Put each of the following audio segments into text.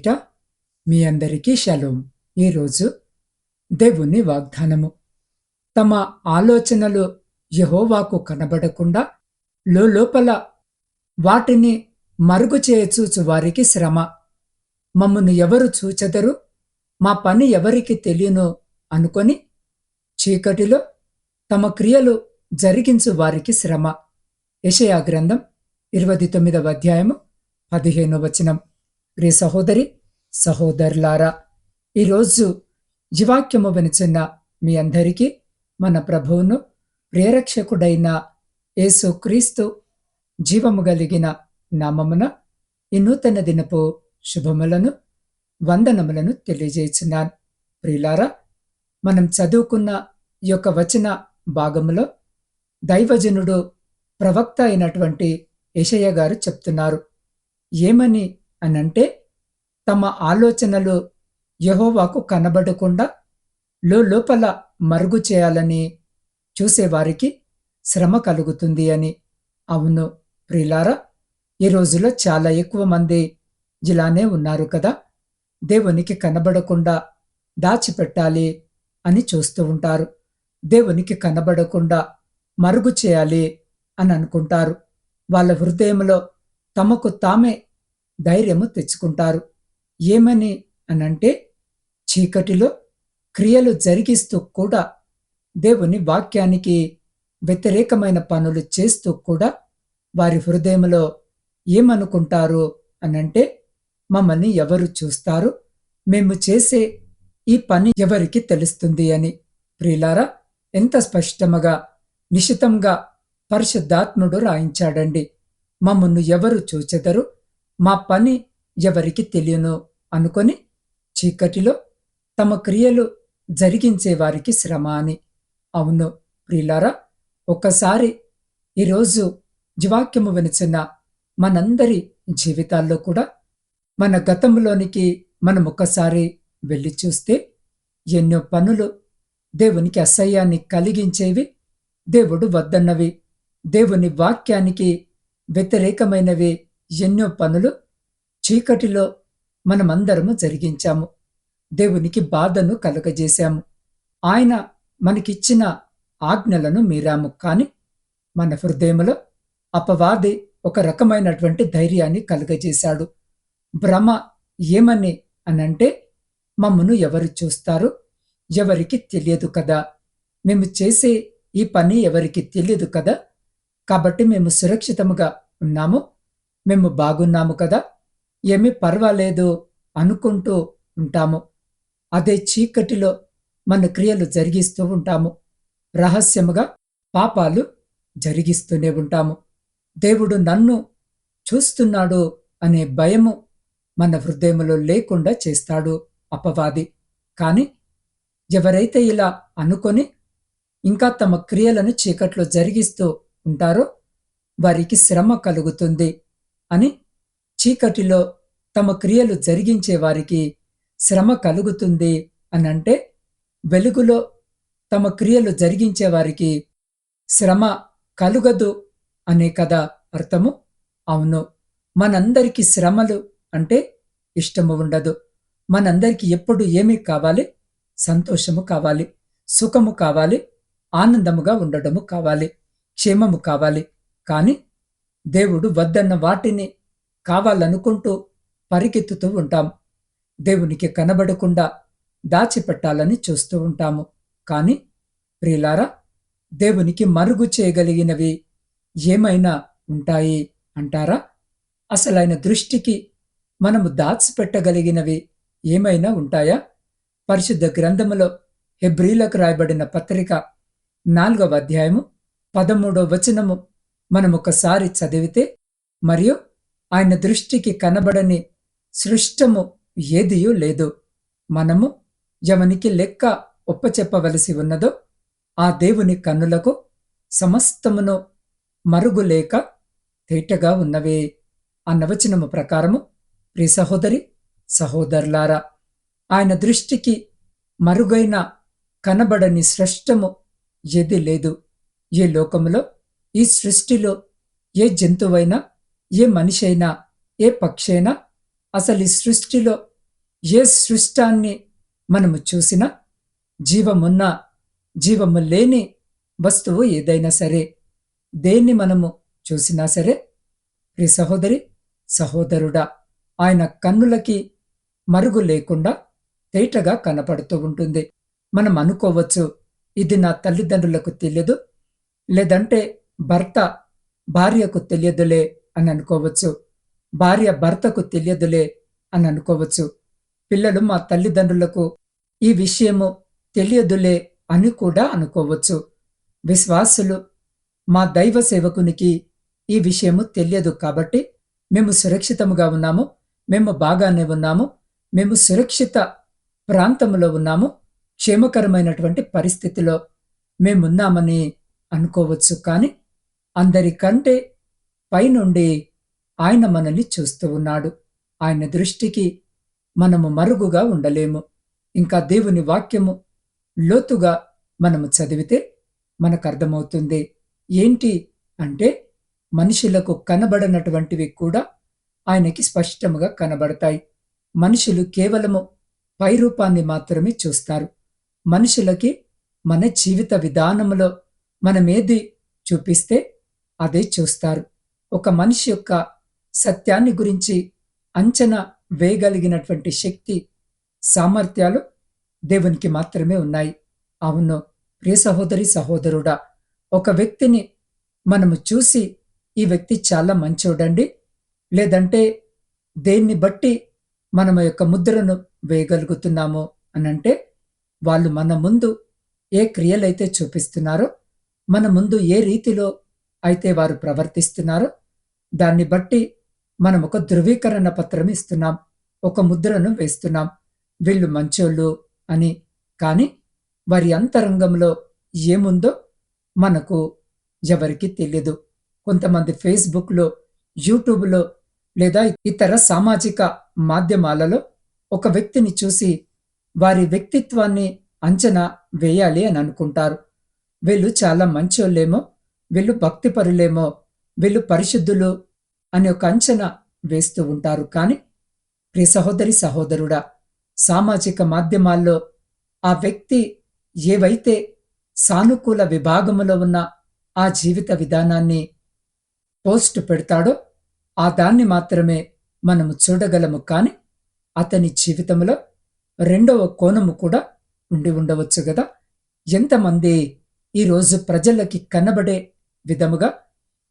పేరిట మీ అందరికీ షలోం. ఈరోజు దేవుని వాగ్దానము. తమ ఆలోచనలు యహోవాకు కనబడకుండా లోపల వాటిని మరుగు చేయచూచు వారికి శ్రమ. మమ్మను ఎవరు చూచెదరు? మా పని ఎవరికి తెలియను అనుకొని చీకటిలో తమ క్రియలు జరిగించు వారికి శ్రమ. యషయా గ్రంథం ఇరవై తొమ్మిదవ అధ్యాయము పదిహేను వచనం. ప్రియ సహోదరి సహోదరులారా ఈరోజు జీవాక్యము వినుచున్న మీ అందరికీ మన ప్రభువును ప్రేరక్షకుడైన యేసుక్రీస్తు జీవము కలిగిన నామమున ఈ నూతన దినపు శుభములను వందనములను తెలియజేస్తున్నాను. ప్రియులారా మనం చదువుకున్న యొక్క వచన భాగములో దైవజనుడు ప్రవక్త అయినటువంటి యషయ్య గారు చెప్తున్నారు ఏమని అని అంటే తమ ఆలోచనలు యహోవాకు కనబడకుండా లోపల మరుగు చేయాలని చూసేవారికి శ్రమ కలుగుతుంది అని. అవును ప్రిలారా ఈ రోజులో చాలా ఎక్కువ మంది ఇలానే ఉన్నారు కదా. దేవునికి కనబడకుండా దాచిపెట్టాలి అని చూస్తూ ఉంటారు. దేవునికి కనబడకుండా మరుగు చేయాలి అని అనుకుంటారు. వాళ్ళ హృదయంలో తమకు తామే ధైర్యము తెచ్చుకుంటారు. ఏమని అనంటే చీకటిలో క్రియలు జరిగిస్తూ కూడా దేవుని వాక్యానికి వ్యతిరేకమైన పనులు చేస్తూ కూడా వారి హృదయంలో ఏమనుకుంటారు అనంటే మమ్మల్ని ఎవరు చూస్తారు? మేము చేసే ఈ పని ఎవరికి తెలుస్తుంది అని. ప్రియులారా ఎంత స్పష్టముగా నిశితంగా పరిశుద్ధాత్ముడు రాయించాడండి. మమ్మల్ని ఎవరు చూచెదరు? మా పని ఎవరికి తెలియను అనుకొని చీకటిలో తమ క్రియలు జరిగించే వారికి శ్రమ అని. అవును ప్రియులారా ఒక్కసారి ఈరోజు జీవాక్యము వినిచిన మనందరి జీవితాల్లో కూడా మన గతంలోనికి మనం ఒక్కసారి వెళ్ళి చూస్తే ఎన్నో పనులు దేవునికి అసహ్యాన్ని కలిగించేవి దేవుడు వద్దన్నవి దేవుని వాక్యానికి వ్యతిరేకమైనవి ఎన్నో పనులు చీకటిలో మనమందరము జరిగించాము. దేవునికి బాధను కలుగజేశాము. ఆయన మనకిచ్చిన ఆజ్ఞలను మీరాము. కాని మన హృదయంలో అపవాది ఒక రకమైనటువంటి ధైర్యాన్ని కలుగజేశాడు. భ్రమ ఏమని అనంటే మమ్మను ఎవరు చూస్తారు? ఎవరికి తెలియదు కదా? మేము చేసే ఈ పని ఎవరికి తెలియదు కదా? కాబట్టి మేము సురక్షితముగా ఉన్నాము. మేము బాగున్నాము కదా? ఏమీ పర్వాలేదు అనుకుంటూ ఉంటాము. అదే చీకటిలో మన క్రియలు జరిగిస్తూ ఉంటాము. రహస్యముగా పాపాలు జరిగిస్తూనే ఉంటాము. దేవుడు నన్ను చూస్తున్నాడు అనే భయము మన హృదయములో లేకుండా చేస్తాడు అపవాది. కాని ఎవరైతే ఇలా అనుకొని ఇంకా తమ క్రియలను చీకట్లో జరిగిస్తూ ఉంటారో వారికి శ్రమ కలుగుతుంది. అని చీకటిలో తమ క్రియలు జరిగించే వారికి శ్రమ కలుగుతుంది అని అంటే వెలుగులో తమ క్రియలు జరిగించే వారికి శ్రమ కలుగదు అనే కదా అర్థము. అవును మనందరికీ శ్రమలు అంటే ఇష్టము ఉండదు. మనందరికీ ఎప్పుడు ఏమి కావాలి? సంతోషము కావాలి సుఖము కావాలి ఆనందముగా ఉండడము కావాలి క్షేమము కావాలి. కానీ దేవుడు వద్దన్న వాటిని కావాలనుకుంటూ పరిగెత్తుతూ ఉంటాం. దేవునికి కనబడకుండా దాచిపెట్టాలని చూస్తూ ఉంటాము. కాని ప్రియులారా దేవునికి మరుగు చేయగలిగినవి ఏమైనా ఉంటాయి అంటారా? అసలైన దృష్టికి మనము దాచిపెట్టగలిగినవి ఏమైనా ఉంటాయా? పరిశుద్ధ గ్రంథములో హెబ్రీలకు రాయబడిన పత్రిక నాలుగవ అధ్యాయము పదమూడవ వచనము మనం ఒకసారి చదివితే మరియు ఆయన దృష్టికి కనబడని సృష్టము ఏదియూ లేదు. మనము ఎవనికి లెక్క ఒప్పచెప్పవలసి ఉన్నదో ఆ దేవుని కన్నులకు సమస్తమును మరుగులేక తేటగా ఉన్నవే అన్నవచనము ప్రకారము ప్రి సహోదరి సహోదరులారా ఆయన దృష్టికి మరుగైన కనబడని సృష్టము ఏది లేదు. ఏ లోకములో ఈ సృష్టిలో ఏ జంతువైనా ఏ మనిషి అయినా ఏ పక్షైనా అసలు ఈ సృష్టిలో ఏ సృష్టాన్ని మనము చూసినా జీవమున్న జీవము లేని వస్తువు ఏదైనా సరే దేన్ని మనము చూసినా సరే ప్రి సహోదరి సహోదరుడా ఆయన కన్నులకి మరుగు లేకుండా తేటగా కనపడుతూ ఉంటుంది. మనం అనుకోవచ్చు ఇది నా తల్లిదండ్రులకు తెలియదు లేదంటే భర్త భార్యకు తెలియదులే అని అనుకోవచ్చు. భార్య భర్తకు తెలియదులే అని అనుకోవచ్చు. పిల్లలు మా తల్లిదండ్రులకు ఈ విషయము తెలియదులే అని కూడా అనుకోవచ్చు. విశ్వాసులు మా దైవ సేవకునికి ఈ విషయము తెలియదు కాబట్టి మేము సురక్షితముగా ఉన్నాము మేము బాగానే ఉన్నాము మేము సురక్షిత ప్రాంతంలో ఉన్నాము క్షేమకరమైనటువంటి పరిస్థితిలో మేమున్నామని అనుకోవచ్చు. కానీ అందరికంటే పైనుండి ఆయన మనల్ని చూస్తూ ఉన్నాడు. ఆయన దృష్టికి మనము మరుగుగా ఉండలేము. ఇంకా దేవుని వాక్యము లోతుగా మనము చదివితే మనకు అర్థమవుతుంది. ఏంటి అంటే మనుషులకు కనబడనటువంటివి కూడా ఆయనకి స్పష్టముగా కనబడతాయి. మనుషులు కేవలము పైరూపాన్ని మాత్రమే చూస్తారు. మనుషులకి మన జీవిత విధానంలో మనమేది చూపిస్తే అదే చూస్తారు. ఒక మనిషి యొక్క సత్యాన్ని గురించి అంచనా వేయగలిగినటువంటి శక్తి సామర్థ్యాలు దేవునికి మాత్రమే ఉన్నాయి. అవును ప్రియ సహోదరి సహోదరుడా ఒక వ్యక్తిని మనము చూసి ఈ వ్యక్తి చాలా మంచోడండి. లేదంటే దేన్ని బట్టి మనం యొక్క ముద్రను వేయగలుగుతున్నామో అనంటే వాళ్ళు మన ముందు ఏ క్రియలైతే చూపిస్తున్నారో మన ముందు ఏ రీతిలో అయితే వారు ప్రవర్తిస్తున్నారో. దాన్ని బట్టి మనం ఒక ధృవీకరణ పత్రం ఇస్తున్నాం. ఒక ముద్రను వేస్తున్నాం. వీళ్ళు మంచోళ్ళు అని. కానీ వారి అంతరంగంలో ఏముందో మనకు ఎవరికి తెలియదు కొంతమంది ఫేస్బుక్లో యూట్యూబ్లో లేదా ఇతర సామాజిక మాధ్యమాలలో ఒక వ్యక్తిని చూసి వారి వ్యక్తిత్వాన్ని అంచనా వేయాలి అని అనుకుంటారు. వీళ్ళు చాలా మంచోళ్ళేమో వీళ్ళు భక్తిపరులేమో వీళ్ళు పరిశుద్ధులు అనే ఒక అంచనా వేస్తూ ఉంటారు. కానీ ప్రియ సహోదరి సహోదరుడా సామాజిక మాధ్యమాల్లో ఆ వ్యక్తి ఏవైతే సానుకూల విభాగములో ఉన్న ఆ జీవిత విధానాన్ని పోస్ట్ పెడతాడో ఆ దాన్ని మాత్రమే మనము చూడగలము. కానీ అతని జీవితంలో రెండవ కోణము కూడా ఉండి ఉండవచ్చు కదా. ఎంతమంది ఈరోజు ప్రజలకి కనబడే విధముగా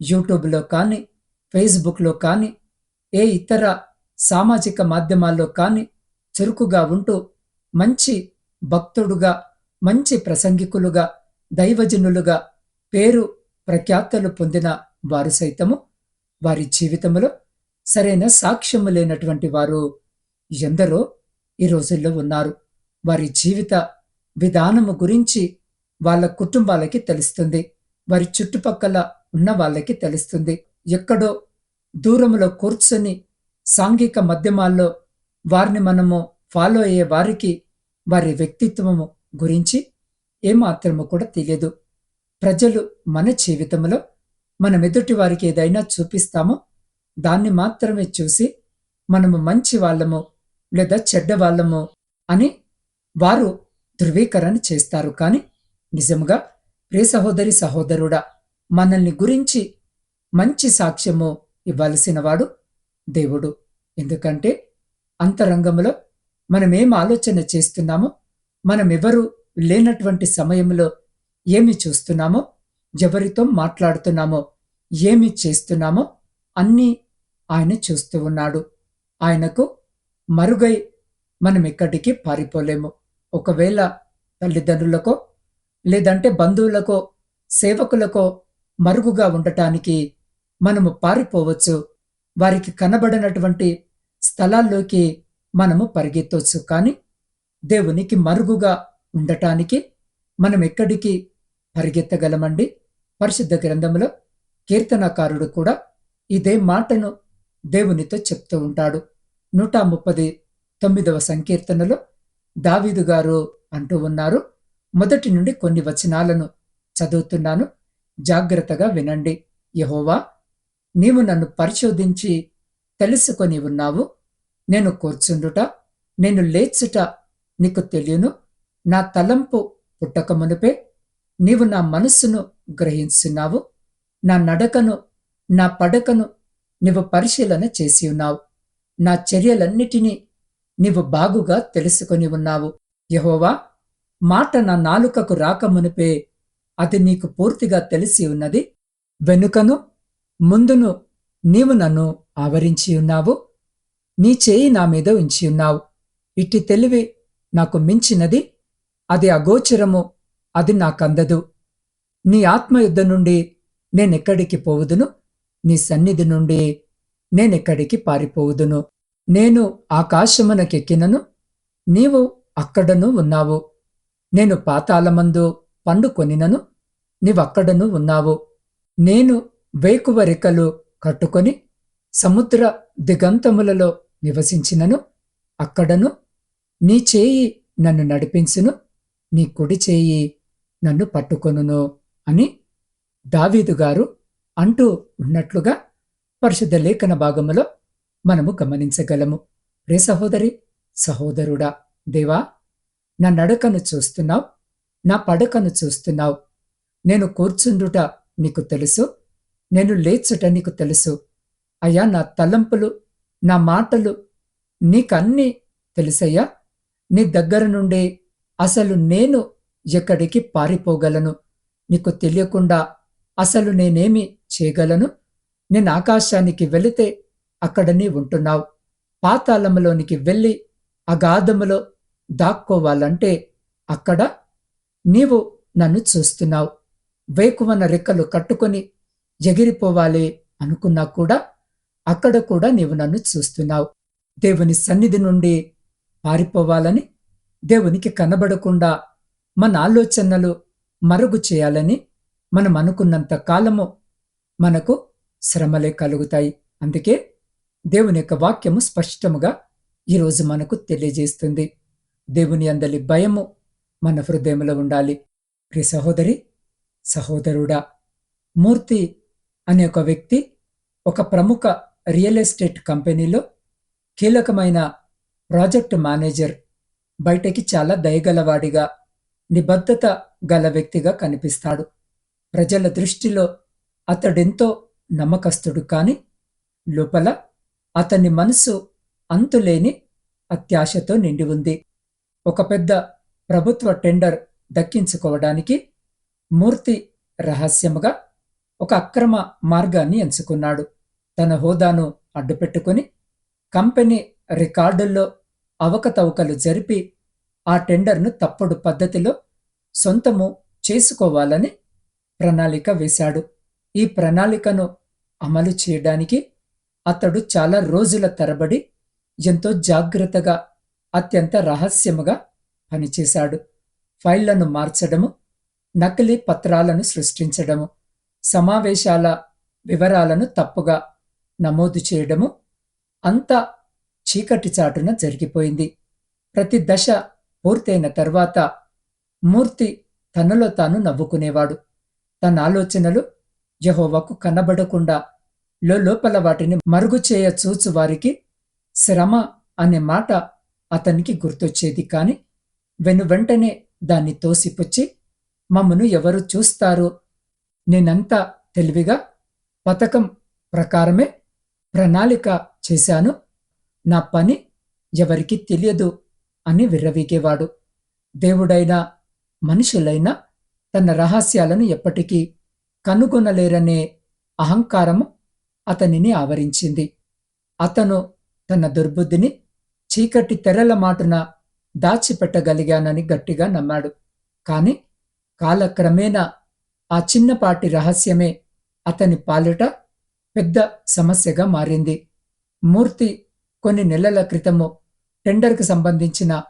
యూట్యూబ్లో కానీ ఫేస్బుక్లో కానీ ఏ ఇతర సామాజిక మాధ్యమాల్లో కానీ చురుకుగా ఉంటూ మంచి భక్తుడుగా మంచి ప్రసంగికులుగా దైవజనులుగా పేరు ప్రఖ్యాతలు పొందిన వారు సైతము వారి జీవితంలో సరైన సాక్ష్యము లేనటువంటి వారు ఎందరో ఈ రోజుల్లో ఉన్నారు. వారి జీవిత విధానము గురించి వాళ్ళ కుటుంబాలకి తెలుస్తుంది. వారి చుట్టుపక్కల ఉన్న వాళ్ళకి తెలుస్తుంది. ఎక్కడో దూరంలో కూర్చొని సాంఘిక మాధ్యమాల్లో వారిని మనము ఫాలో అయ్యే వారికి వారి వ్యక్తిత్వము గురించి ఏమాత్రము కూడా తెలియదు. ప్రజలు మన జీవితంలో మనం ఎదుటి వారికి ఏదైనా చూపిస్తామో దాన్ని మాత్రమే చూసి మనము మంచి వాళ్ళము లేదా చెడ్డ వాళ్ళము అని వారు ధృవీకరణ చేస్తారు. కానీ నిజంగా ప్రియ సహోదరి సహోదరుడా మనల్ని గురించి మంచి సాక్ష్యము ఇవ్వాల్సినవాడు దేవుడు. ఎందుకంటే అంతరంగంలో మనం ఏం ఆలోచన చేస్తున్నామో మనం ఎవరు లేనటువంటి సమయంలో ఏమి చూస్తున్నామో ఎవరితో మాట్లాడుతున్నామో ఏమి చేస్తున్నామో అన్నీ ఆయన చూస్తూ ఉన్నాడు. ఆయనకు మరుగై మనం ఎక్కడికి పారిపోలేము. ఒకవేళ తల్లిదండ్రులకో లేదంటే బంధువులకో సేవకులకో మరుగుగా ఉండటానికి మనము పారిపోవచ్చు. వారికి కనబడినటువంటి స్థలాల్లోకి మనము పరిగెత్తవచ్చు కానీ దేవునికి మరుగుగా ఉండటానికి మనం ఎక్కడికి పరిగెత్తగలమండి? పరిశుద్ధ గ్రంథంలో కీర్తనకారుడు కూడా ఇదే మాటను దేవునితో చెప్తూ ఉంటాడు. నూట ముప్పది తొమ్మిదవ సంకీర్తనలో దావీదు గారు అంటూ ఉన్నారు. మొదటి నుండి కొన్ని వచనాలను చదువుతున్నాను. జాగ్రత్తగా వినండి. యహోవా నీవు నన్ను పరిశోధించి తెలుసుకొని ఉన్నావు. నేను కూర్చుండుట నేను లేచుట నీకు తెలియను. నా తలంపు పుట్టక మునుపే నీవు నా మనస్సును గ్రహించున్నావు. నా నడకను నా పడకను నీవు పరిశీలన చేసి ఉన్నావు. నా చర్యలన్నిటినీ నీవు బాగుగా తెలుసుకొని ఉన్నావు. యహోవా మాట నా నాలుకకు రాకమునిపే అది నీకు పూర్తిగా తెలిసి ఉన్నది. వెనుకను ముందును నీవు నన్ను ఆవరించి ఉన్నావు. నీ చేయి నా మీద ఉంచి ఉన్నావు. ఇట్టి తెలివి నాకు మించినది. అది అగోచరము అది నాకందదు. నీ ఆత్మయుద్ధ నుండి నేనెక్కడికి పోవుదును? నీ సన్నిధి నుండి నేనెక్కడికి పారిపోవుదును? నేను ఆకాశమునకెక్కినను. నీవు అక్కడను ఉన్నావు. నేను పాతాళమందు పండుకొనినను నీవక్కడను ఉన్నావు. నేను వేకువ రెక్కలు కట్టుకొని సముద్ర దిగంతములలో నివసించినను అక్కడను నీ చేయి నన్ను నడిపించును నీ కుడి చేయి నన్ను పట్టుకొనును అని దావీదు గారు అంటూ ఉన్నట్లుగా పరిశుద్ధ లేఖన భాగములో మనము గమనించగలము. రే సహోదరి సహోదరుడా దేవా నా నడకను చూస్తున్నావు? నా పడకను చూస్తున్నావు. నేను కూర్చుండుట నీకు తెలుసు. నేను లేచుట నీకు తెలుసు. అయ్యా నా తలంపులు నా మాటలు నీకన్నీ తెలుసయ్యా. నీ దగ్గర నుండే అసలు నేను ఎక్కడికి పారిపోగలను? నీకు తెలియకుండా అసలు నేనేమి చేయగలను? నేను ఆకాశానికి వెళితే అక్కడ నీ ఉంటున్నావు. పాతాళములోనికి వెళ్ళి అగాధములో దాక్కోవాలంటే అక్కడ నీవు నన్ను చూస్తున్నావు. వేకువన రెక్కలు కట్టుకొని ఎగిరిపోవాలి అనుకున్నా కూడా అక్కడ కూడా నీవు నన్ను చూస్తున్నావు. దేవుని సన్నిధి నుండి పారిపోవాలని దేవునికి కనబడకుండా మన ఆలోచనలు మరుగు చేయాలని మనం అనుకున్నంత కాలము మనకు శ్రమలే కలుగుతాయి. అందుకే దేవుని యొక్క వాక్యము స్పష్టముగా ఈరోజు మనకు తెలియజేస్తుంది. దేవుని అందలి భయము మన హృదయంలో ఉండాలి. ప్రి సహోదరి సహోదరుడా మూర్తి అనే ఒక వ్యక్తి ఒక ప్రముఖ రియల్ ఎస్టేట్ కంపెనీలో కీలకమైన ప్రాజెక్ట్ మేనేజర్ బయటకి చాలా దయగలవాడిగా నిబద్ధత గల వ్యక్తిగా కనిపిస్తాడు. ప్రజల దృష్టిలో అతడెంతో నమ్మకస్తుడు కాని లోపల అతని మనసు అంతులేని అత్యాశతో నిండి ఉంది. ఒక పెద్ద ప్రభుత్వ టెండర్ దక్కించుకోవడానికి మూర్తి రహస్యముగా ఒక అక్రమ మార్గాన్ని ఎంచుకున్నాడు. తన హోదాను అడ్డుపెట్టుకుని కంపెనీ రికార్డుల్లో అవకతవకలు జరిపి ఆ టెండర్ను తప్పుడు పద్ధతిలో సొంతము చేసుకోవాలని ప్రణాళిక వేశాడు. ఈ ప్రణాళికను అమలు చేయడానికి అతడు చాలా రోజుల తరబడి ఎంతో జాగ్రత్తగా అత్యంత రహస్యముగా పనిచేశాడు. ఫైళ్ళను మార్చడము నకిలీ పత్రాలను సృష్టించడము సమావేశాల వివరాలను తప్పుగా నమోదు చేయడము అంతా చీకటి చాటున జరిగిపోయింది. ప్రతి దశ పూర్తయిన తర్వాత మూర్తి తనలో తాను నవ్వుకునేవాడు. తన ఆలోచనలు యహోవకు కనబడకుండా లోపల వాటిని మరుగు చేయ చూచు వారికి శ్రమ అనే మాట అతనికి గుర్తొచ్చేది కాని వెను వెంటనే దాన్ని తోసిపుచ్చి మమ్మను ఎవరు చూస్తారు నేనంతా తెలివిగా పథకం ప్రకారమే ప్రణాళిక చేశాను. నా పని ఎవరికి తెలియదు అని విర్రవీగేవాడు. దేవుడైనా మనుషులైనా తన రహస్యాలను ఎప్పటికీ కనుగొనలేరనే అహంకారము అతనిని ఆవరించింది. అతను తన దుర్బుద్ధిని చీకటి తెరల మాటున దాచిపెట్టగలిగానని గట్టిగా నమ్మాడు. కాని కాలక్రమేణా ఆ చిన్నపాటి రహస్యమే అతని పాలిట పెద్ద సమస్యగా మారింది. మూర్తి కొన్ని నెలల క్రితము టెండర్కు సంబంధించిన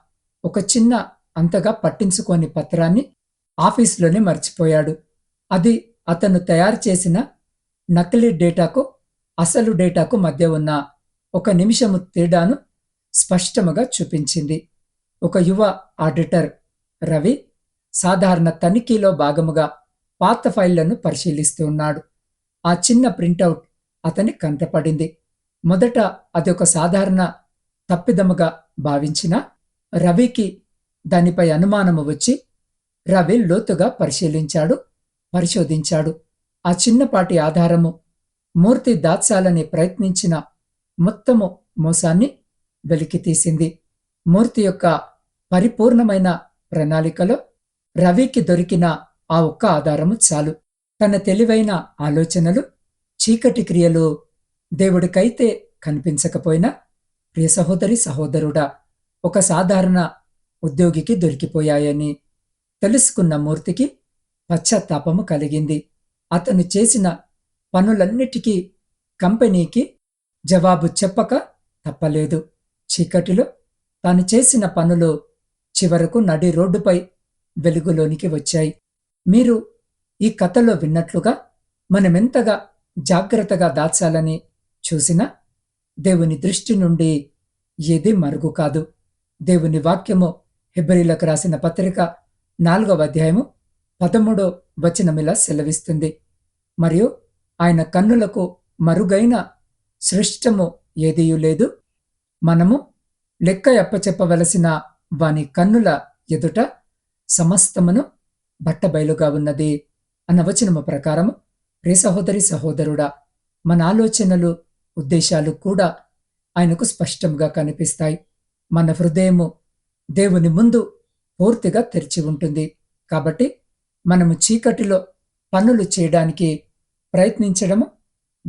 ఒక చిన్న అంతగా పట్టించుకోని పత్రాన్ని ఆఫీసులోనే మర్చిపోయాడు. అది అతను తయారు చేసిన నకిలీ డేటాకు అసలు డేటాకు మధ్య ఉన్న ఒక నిమిషము తేడాను స్పష్టముగా చూపించింది. ఒక యువ ఆడిటర్ రవి సాధారణ తనిఖీలో భాగముగా పాత ఫైళ్ళను పరిశీలిస్తూ ఉన్నాడు. ఆ చిన్న ప్రింటౌట్ అతని కంటపడింది. మొదట అది ఒక సాధారణ తప్పిదముగా భావించిన రవికి దానిపై అనుమానము వచ్చి రవి లోతుగా పరిశీలించాడు పరిశోధించాడు. ఆ చిన్నపాటి ఆధారము మూర్తి దాచాలని ప్రయత్నించిన మొత్తము మోసాన్ని వెలికితీసింది. మూర్తి యొక్క పరిపూర్ణమైన ప్రణాళికలో రవికి దొరికిన ఆ ఒక్క ఆధారము చాలు. తన తెలివైన ఆలోచనలు చీకటి క్రియలు దేవుడికైతే కనిపించకపోయినా ప్రియ సహోదరి సహోదరుడా ఒక సాధారణ ఉద్యోగికి దొరికిపోయాయని తెలుసుకున్న మూర్తికి పశ్చాత్తాపము కలిగింది. అతను చేసిన పనులన్నిటికీ కంపెనీకి జవాబు చెప్పక తప్పలేదు. చీకటిలో తాను చేసిన పనులు చివరకు నడి రోడ్డుపై వెలుగులోనికి వచ్చాయి. మీరు ఈ కథలో విన్నట్లుగా మనమెంతగా జాగ్రత్తగా దాచాలని చూసినా దేవుని దృష్టి నుండి ఏది మరుగు కాదు. దేవుని వాక్యము హెబ్రిలకు రాసిన పత్రిక నాలుగవ అధ్యాయము పదమూడో వచనమిలా సెలవిస్తుంది. మరియు ఆయన కన్నులకు మరుగైన సృష్టము ఏదీయూ లేదు. మనము లెక్క అప్పచెప్పవలసిన వాని కన్నుల ఎదుట సమస్తమును బట్టబయలుగా ఉన్నది అన్న వచనము ప్రకారము ప్రే సహోదరి సహోదరుడా మన ఆలోచనలు ఉద్దేశాలు కూడా ఆయనకు స్పష్టంగా కనిపిస్తాయి. మన హృదయము దేవుని ముందు పూర్తిగా తెరిచి ఉంటుంది. కాబట్టి మనము చీకటిలో పనులు చేయడానికి ప్రయత్నించడము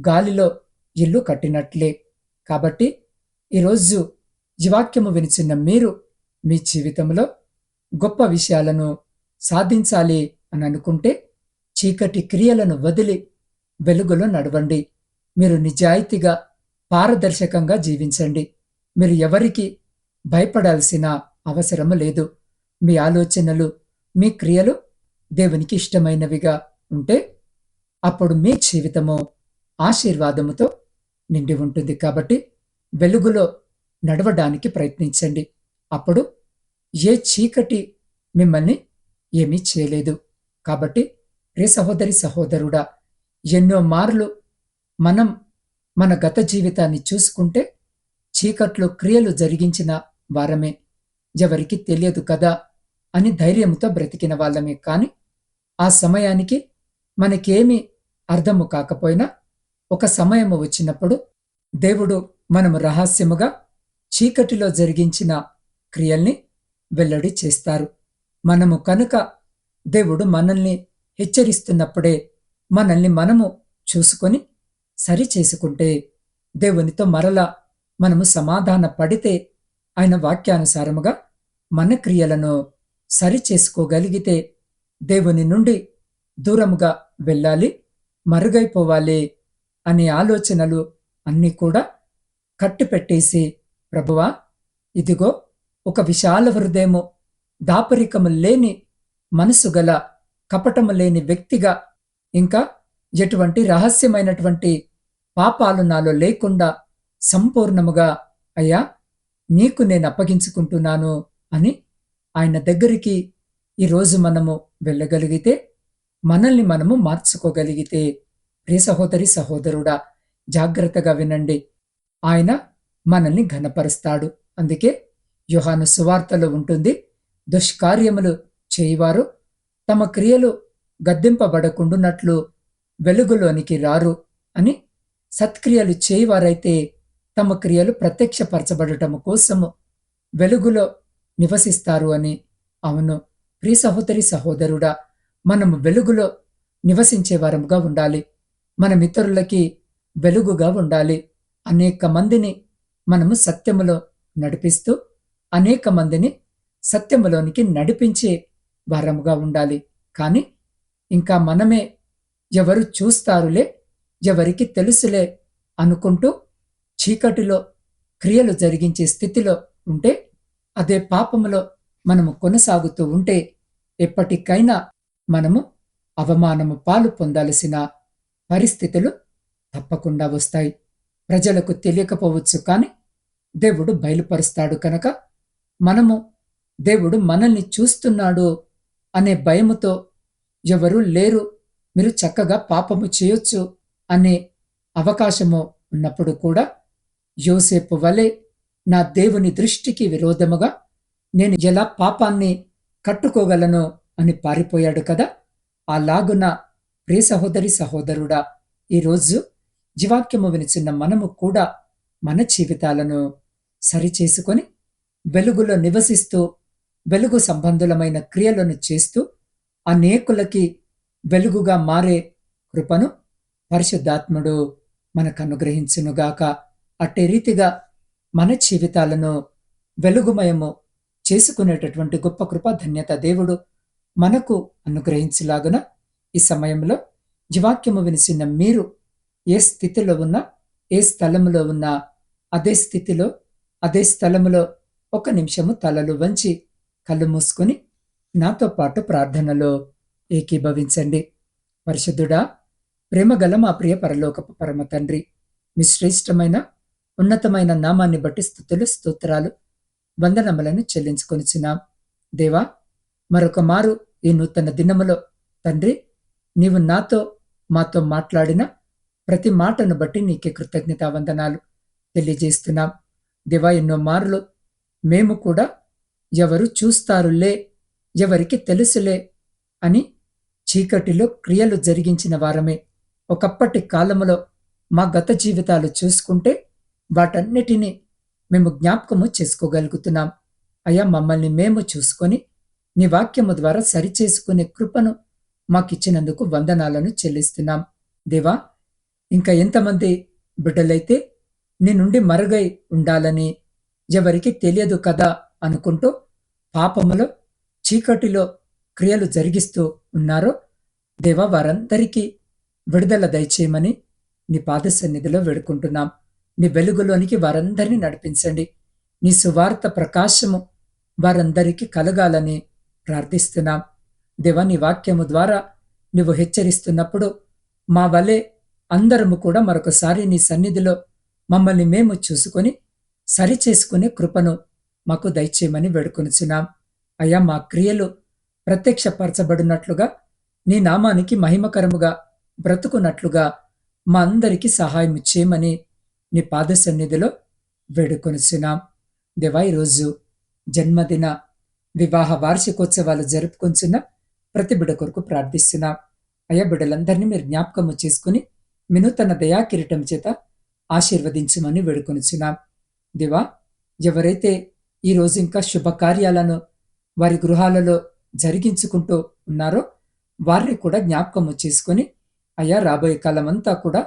గాలిలో ఇల్లు కట్టినట్లే. కాబట్టి ఈరోజు ఈ వాక్యము వినిచిన్న మీరు మీ జీవితంలో గొప్ప విషయాలను సాధించాలి అని అనుకుంటే చీకటి క్రియలను వదిలి వెలుగులో నడవండి. మీరు నిజాయితీగా పారదర్శకంగా జీవించండి. మీరు ఎవరికి భయపడాల్సిన అవసరము లేదు. మీ ఆలోచనలు మీ క్రియలు దేవునికి ఇష్టమైనవిగా ఉంటే అప్పుడు మీ జీవితము ఆశీర్వాదముతో నిండి ఉంటుంది కాబట్టి వెలుగులో నడవడానికి ప్రయత్నించండి. అప్పుడు ఏ చీకటి మిమ్మల్ని ఏమీ చేయలేదు. కాబట్టి రే సహోదరి సహోదరుడా ఎన్నో మార్లు మనం మన గత జీవితాన్ని చూసుకుంటే చీకట్లో క్రియలు జరిగించిన వారమే. ఎవరికి తెలియదు కదా అని ధైర్యంతో బ్రతికిన వాళ్ళమే. కాని ఆ సమయానికి మనకేమీ అర్థము కాకపోయినా ఒక సమయము వచ్చినప్పుడు దేవుడు మనము రహస్యముగా చీకటిలో జరిగించిన క్రియల్ని వెల్లడి చేస్తారు. మనము కనుక దేవుడు మనల్ని హెచ్చరిస్తున్నప్పుడే మనల్ని మనము చూసుకొని సరి చేసుకుంటే దేవునితో మరలా మనము సమాధాన పడితే ఆయన వాక్యానుసారముగా మన క్రియలను సరి చేసుకోగలిగితే దేవుని నుండి దూరముగా వెళ్ళాలి మరుగైపోవాలి అనే ఆలోచనలు అన్నీ కూడా కట్టిపెట్టేసి ప్రభువా ఇదిగో ఒక విశాల హృదయము దాపరికము లేని మనసు గల కపటము లేని వ్యక్తిగా ఇంకా ఎటువంటి రహస్యమైనటువంటి పాపాలు నాలో లేకుండా సంపూర్ణముగా అయ్యా నీకు నేను అప్పగించుకుంటున్నాను అని ఆయన దగ్గరికి ఈరోజు మనము వెళ్ళగలిగితే మనల్ని మనము మార్చుకోగలిగితే ప్రియ సహోదరి సహోదరుడా జాగ్రత్తగా వినండి. ఆయన మనల్ని ఘనపరుస్తాడు. అందుకే యుహాను సువార్తలో ఉంటుంది దుష్కార్యములు చేయివారు తమ క్రియలు గద్దెంపబడకుండునట్లు వెలుగులోనికి రారు అని సత్క్రియలు చేయివారైతే తమ క్రియలు ప్రత్యక్షపరచబడటము కోసము వెలుగులో నివసిస్తారు అని అవును. ప్రి సహోదరి సహోదరుడా మనము వెలుగులో నివసించే వారముగా ఉండాలి. మనం ఇతరులకి వెలుగుగా ఉండాలి. అనేక మందిని మనము సత్యములో నడిపిస్తూ అనేక మందిని సత్యములోనికి నడిపించే వారముగా ఉండాలి. కానీ ఇంకా మనమే ఎవరు చూస్తారులే ఎవరికి తెలుసులే అనుకుంటూ చీకటిలో క్రియలు జరిగించే స్థితిలో ఉంటే అదే పాపములో మనము కొనసాగుతూ ఉంటే ఎప్పటికైనా మనము అవమానము పాలు పొందాల్సిన పరిస్థితులు తప్పకుండా వస్తాయి. ప్రజలకు తెలియకపోవచ్చు కానీ దేవుడు బయలుపరుస్తాడు కనుక మనము దేవుడు మనల్ని చూస్తున్నాడు అనే భయముతో ఎవరూ లేరు. మీరు చక్కగా పాపము చేయొచ్చు అనే అవకాశము ఉన్నప్పుడు కూడా యోసేపు వలె నా దేవుని దృష్టికి విరోధముగా నేను ఎలా పాపాన్ని కట్టుకోగలను అని పారిపోయాడు కదా. అలాగున ప్రియ సహోదరి సహోదరుడా ఈరోజు జీవాక్యము వినిచిన్న మనము కూడా మన జీవితాలను సరిచేసుకొని వెలుగులో నివసిస్తూ వెలుగు సంబంధులమైన క్రియలను చేస్తూ అనేకులకి వెలుగుగా మారే కృపను పరిశుద్ధాత్ముడు మనకు అనుగ్రహించునుగాక అట్టే రీతిగా మన జీవితాలను వెలుగుమయము చేసుకునేటటువంటి గొప్ప కృప ధన్యత దేవుడు మనకు అనుగ్రహించలాగున ఈ సమయంలో జీవాక్యము వినిసిన మీరు ఏ స్థితిలో ఉన్నా ఏ స్థలములో ఉన్నా అదే స్థితిలో అదే స్థలములో ఒక నిమిషము తలలు వంచి కళ్ళు మూసుకొని నాతో పాటు ప్రార్థనలో ఏకీభవించండి. పరిశుద్ధుడా ప్రేమగల మా ప్రియ పరలోకపు పరమ తండ్రి మీ శ్రేష్టమైన ఉన్నతమైన నామాన్ని బట్టి స్థుతులు స్తోత్రాలు వందనములను చెల్లించుకొనిచున్నాం. దేవా మరొక మారు ఈ నూతన దినములో తండ్రి నీవు నాతో మాతో మాట్లాడిన ప్రతి మాటను బట్టి నీకే కృతజ్ఞతా వందనాలు తెలియజేస్తున్నాం. దివా ఎన్నో మార్లు మేము కూడా ఎవరు చూస్తారులే ఎవరికి తెలుసులే అని చీకటిలో క్రియలు జరిగించిన వారమే. ఒకప్పటి కాలములో మా గత జీవితాలు చూసుకుంటే వాటన్నిటినీ మేము జ్ఞాపకము చేసుకోగలుగుతున్నాం. అయ్యా మమ్మల్ని మేము చూసుకొని నీ వాక్యము ద్వారా సరిచేసుకునే కృపను మాకిచ్చినందుకు వందనాలను చెల్లిస్తున్నాం. దేవా ఇంకా ఎంతమంది బిడ్డలైతే నీ నుండి మరుగై ఉండాలని ఎవరికి తెలియదు కదా అనుకుంటూ పాపములో చీకటిలో క్రియలు జరిగిస్తూ ఉన్నారో దేవా వారందరికీ విడుదల దయచేయమని నీ పాద సన్నిధిలో వేడుకుంటున్నాం. నీ వెలుగులోనికి వారందరినీ నడిపించండి. నీ సువార్త ప్రకాశము వారందరికీ కలగాలని ప్రార్థిస్తున్నాం. దేవా నీ వాక్యము ద్వారా నువ్వు హెచ్చరిస్తున్నప్పుడు మా వలె అందరము కూడా మరొకసారి నీ సన్నిధిలో మమ్మల్ని మేము చూసుకొని సరిచేసుకునే కృపను మాకు దయచేయమని వేడుకొనిచున్నాం. అయ్యా మా క్రియలు ప్రత్యక్షపరచబడినట్లుగా నీ నామానికి మహిమకరముగా బ్రతుకున్నట్లుగా మా అందరికీ సహాయం చేయమని నీ పాద సన్నిధిలో వేడుకొనిచున్నాం. దేవా ఈరోజు జన్మదిన వివాహ వార్షికోత్సవాలు జరుపుకొంచున్న ప్రతి బిడ కొరకు ప్రార్థిస్తున్నాం. అయ్యా బిడ్డలందరినీ మీరు జ్ఞాపకము చేసుకుని వినూతన దయా కిరీటం చేత ఆశీర్వదించమని వేడుకొనిచున్నాం. దివా ఎవరైతే ఈ ఇంకా శుభకార్యాలను వారి గృహాలలో జరిగించుకుంటూ ఉన్నారో వారిని కూడా జ్ఞాపకము చేసుకొని అయ్యా రాబోయే కాలమంతా కూడా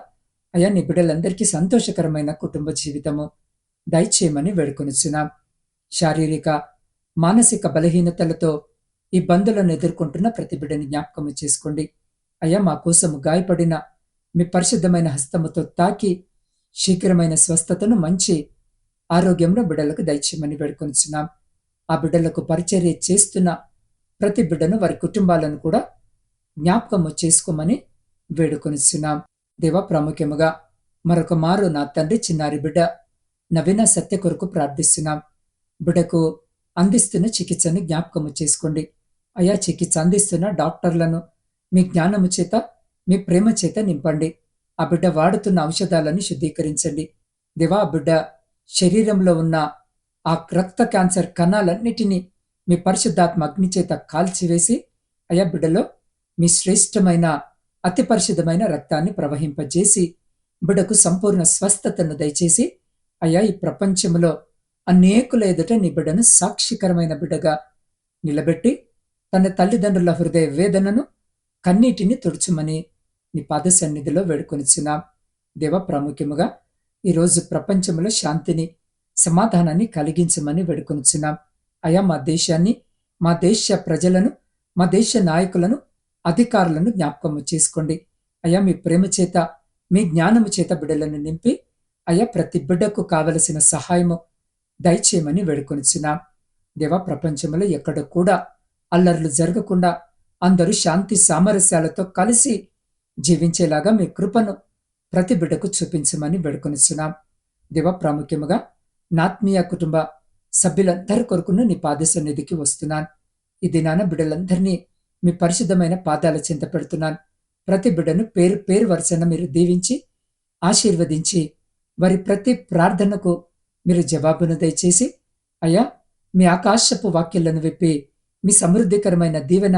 అయ్యా నీ బిడ్డలందరికీ సంతోషకరమైన కుటుంబ జీవితము దయచేయమని వేడుకొనిచున్నాం. శారీరక మానసిక బలహీనతలతో ఇబ్బందులను ఎదుర్కొంటున్న ప్రతి బిడ్డని జ్ఞాపకము చేసుకోండి. అయ్యా మా కోసం గాయపడిన మీ పరిశుద్ధమైన హస్తముతో తాకి శీఘ్రమైన స్వస్థతను మంచి ఆరోగ్యంలో బిడ్డలకు దయచేయమని వేడుకొనిచున్నాం. ఆ బిడ్డలకు పరిచర్య చేస్తున్న ప్రతి బిడ్డను వారి కుటుంబాలను కూడా జ్ఞాపకము చేసుకోమని వేడుకొనిస్తున్నాం దేవ ప్రాముఖ్యముగా మరొక మారు నా తండ్రి చిన్నారి బిడ్డ నవీన సత్య కొరకు ప్రార్థిస్తున్నాం. బిడ్డకు అందిస్తున్న చికిత్సను జ్ఞాపకము చేసుకోండి. అయా చికిత్స అందిస్తున్న డాక్టర్లను మీ జ్ఞానము చేత మీ ప్రేమ చేత నింపండి. ఆ బిడ్డ వాడుతున్న ఔషధాలను శుద్ధీకరించండి. దేవా ఆ బిడ్డ శరీరంలో ఉన్న ఆ రక్త క్యాన్సర్ కణాలన్నిటినీ మీ పరిశుద్ధాత్మ అగ్ని చేత కాల్చివేసి అయా బిడ్డలో మీ శ్రేష్టమైన అతి పరిశుద్ధమైన రక్తాన్ని ప్రవహింపజేసి బిడ్డకు సంపూర్ణ స్వస్థతను దయచేసి అయ్యా ఈ ప్రపంచంలో అనేకుల ఎదుట నీ బిడ్డను సాక్షికరమైన బిడ్డగా నిలబెట్టి తన తల్లిదండ్రుల హృదయ వేదనను కన్నీటిని తుడుచుమని నీ పాద సన్నిధిలో వేడుకొనిచున్నాం. దేవ ప్రాముఖ్యముగా ఈరోజు ప్రపంచంలో శాంతిని సమాధానాన్ని కలిగించమని వేడుకొనిచున్నాం. అయా మా దేశాన్ని మా దేశ ప్రజలను మా దేశ నాయకులను అధికారులను జ్ఞాపకము చేసుకోండి. అయ్యా మీ ప్రేమ చేత మీ జ్ఞానము చేత బిడ్డలను నింపి అయ్యా ప్రతి బిడ్డకు కావలసిన సహాయము దయచేయమని వేడుకొనిచున్నాం. దేవ ప్రపంచంలో ఎక్కడ కూడా అల్లర్లు జరగకుండా అందరూ శాంతి సామరస్యాలతో కలిసి జీవించేలాగా మీ కృపను ప్రతి బిడ్డకు చూపించమని వేడుకొనిస్తున్నాం దేవ ప్రాముఖ్యముగా నాత్మీయ కుటుంబ సభ్యులందరి కొరకును నీ పాద సన్నిధికి వస్తున్నాను. ఈ దినాన బిడ్డలందరినీ మీ పరిశుద్ధమైన పాదాల చింత పెడుతున్నాను. ప్రతి బిడ్డను పేరు పేరు వరుసన మీరు దీవించి ఆశీర్వదించి వారి ప్రతి ప్రార్థనకు మీరు జవాబును దయచేసి అయ్యా మీ ఆకాశపు వాక్యాలను విప్పి మీ సమృద్ధికరమైన దీవెన